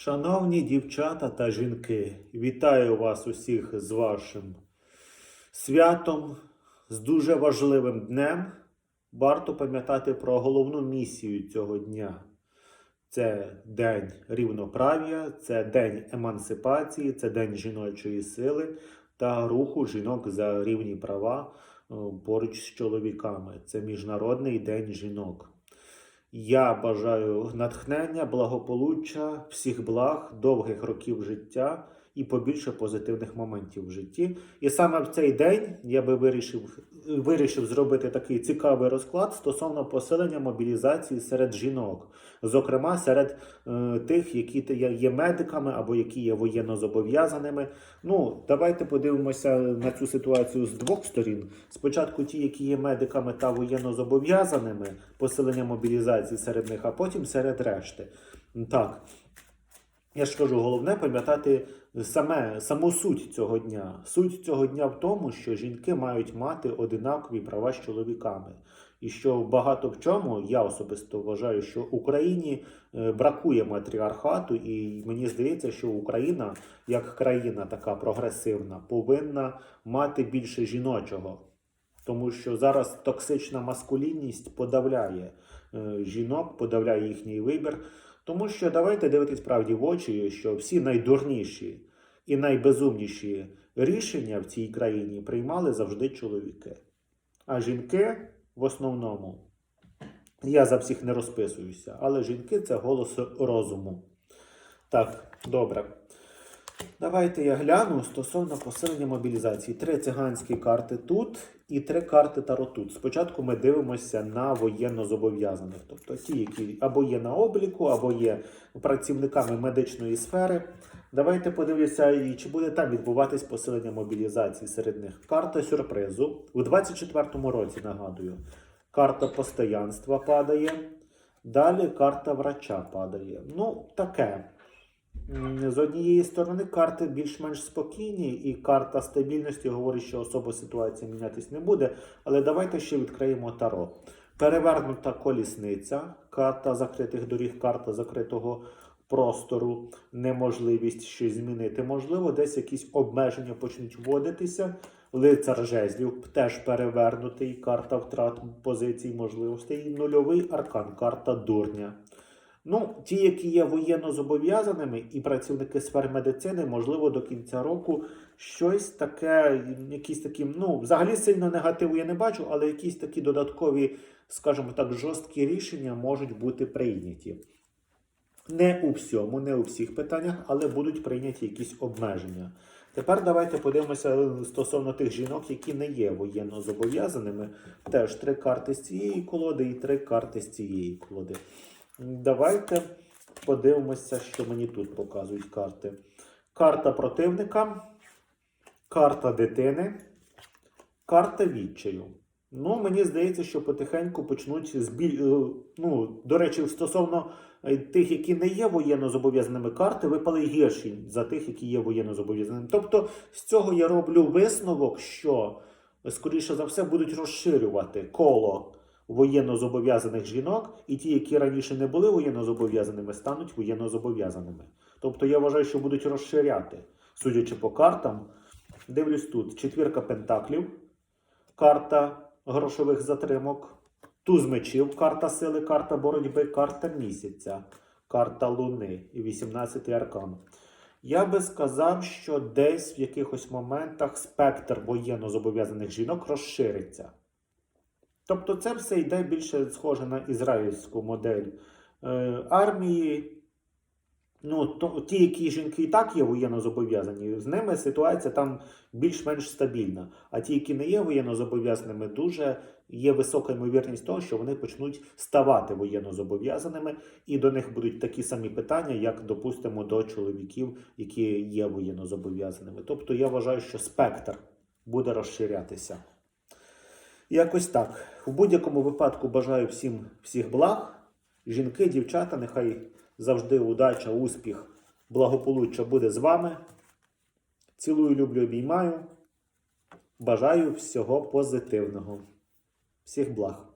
Шановні дівчата та жінки, вітаю вас усіх з вашим святом, з дуже важливим днем. Варто пам'ятати про головну місію цього дня. Це День рівноправ'я, це День емансипації, це День жіночої сили та руху жінок за рівні права е, поруч з чоловіками. Це Міжнародний день жінок. Я бажаю натхнення, благополуччя, всіх благ, довгих років життя і побільше позитивних моментів в житті. І саме в цей день я би вирішив, вирішив зробити такий цікавий розклад стосовно посилення мобілізації серед жінок, зокрема серед е, тих, які є- медиками або які є воєнно зобов'язаними. Ну, давайте подивимося на цю ситуацію з двох сторін. Спочатку ті, які є медиками та воєнно зобов'язаними, посилення мобілізації серед них, а потім серед решти. Так. Я ж кажу, головне пам'ятати саме саму суть цього дня. Суть цього дня в тому, що жінки мають мати одинакові права з чоловіками. І що багато в чому я особисто вважаю, що Україні е, бракує матріархату, і мені здається, що Україна, як країна така прогресивна, повинна мати більше жіночого. Тому що зараз токсична маскулінність подавляє е, жінок, подавляє їхній вибір. Тому що давайте дивитись правді в очі, що всі найдурніші і найбезумніші рішення в цій країні приймали завжди чоловіки. А жінки в основному, я за всіх не розписуюся, але жінки це голос розуму. Так, добре. Давайте я гляну стосовно посилення мобілізації. Три циганські карти тут і три карти Таро тут. Спочатку ми дивимося на воєнно зобов'язаних, тобто ті, які або є на обліку, або є працівниками медичної сфери. Давайте подивимося, і чи буде там відбуватись посилення мобілізації серед них. Карта сюрпризу у 24-му році, нагадую. Карта постоянства падає. Далі карта врача падає. Ну, таке. З однієї сторони, карти більш-менш спокійні, і карта стабільності говорить, що особо ситуація мінятись не буде. Але давайте ще відкриємо таро. Перевернута колісниця, карта закритих доріг, карта закритого простору, неможливість щось змінити. Можливо, десь якісь обмеження почнуть вводитися. Лицар жезлів теж перевернутий, карта втрат позицій, можливостей. Нульовий аркан, карта дурня. Ну, ті, які є воєнно зобов'язаними, і працівники сфер медицини, можливо, до кінця року щось таке, якісь такі, ну, взагалі сильно негативу я не бачу, але якісь такі додаткові, скажімо так, жорсткі рішення можуть бути прийняті. Не у всьому, не у всіх питаннях, але будуть прийняті якісь обмеження. Тепер давайте подивимося стосовно тих жінок, які не є воєнно зобов'язаними. Теж три карти з цієї колоди і три карти з цієї колоди. Давайте подивимося, що мені тут показують карти. Карта противника, карта дитини, карта відчаю. Ну, мені здається, що потихеньку почнуть збіль... е, Ну, до речі, стосовно е, тих, які не є воєнно зобов'язаними, карти випали гірші за тих, які є воєнно зобов'язаними. Тобто, з цього я роблю висновок, що скоріше за все будуть розширювати коло воєнно зобов'язаних жінок, і ті, які раніше не були воєнно зобов'язаними, стануть воєнно зобов'язаними. Тобто я вважаю, що будуть розширяти, судячи по картам. Дивлюсь тут: четвірка пентаклів, карта грошових затримок, туз мечів, карта сили, карта боротьби, карта місяця, карта луни і 18 аркан. Я би сказав, що десь в якихось моментах спектр воєнно зобов'язаних жінок розшириться. Тобто це все йде більше схоже на ізраїльську модель е, армії. Ну, то, ті, які жінки і так є воєнно зобов'язані, з ними ситуація там більш-менш стабільна. А ті, які не є воєнно зобов'язаними, дуже є висока ймовірність того, що вони почнуть ставати воєнно зобов'язаними, і до них будуть такі самі питання, як, допустимо, до чоловіків, які є воєнно зобов'язаними. Тобто я вважаю, що спектр буде розширятися. Якось так. В будь-якому випадку бажаю всім всіх благ. Жінки, дівчата, нехай завжди удача, успіх, благополуччя буде з вами. Цілую, люблю, обіймаю. Бажаю всього позитивного. Всіх благ.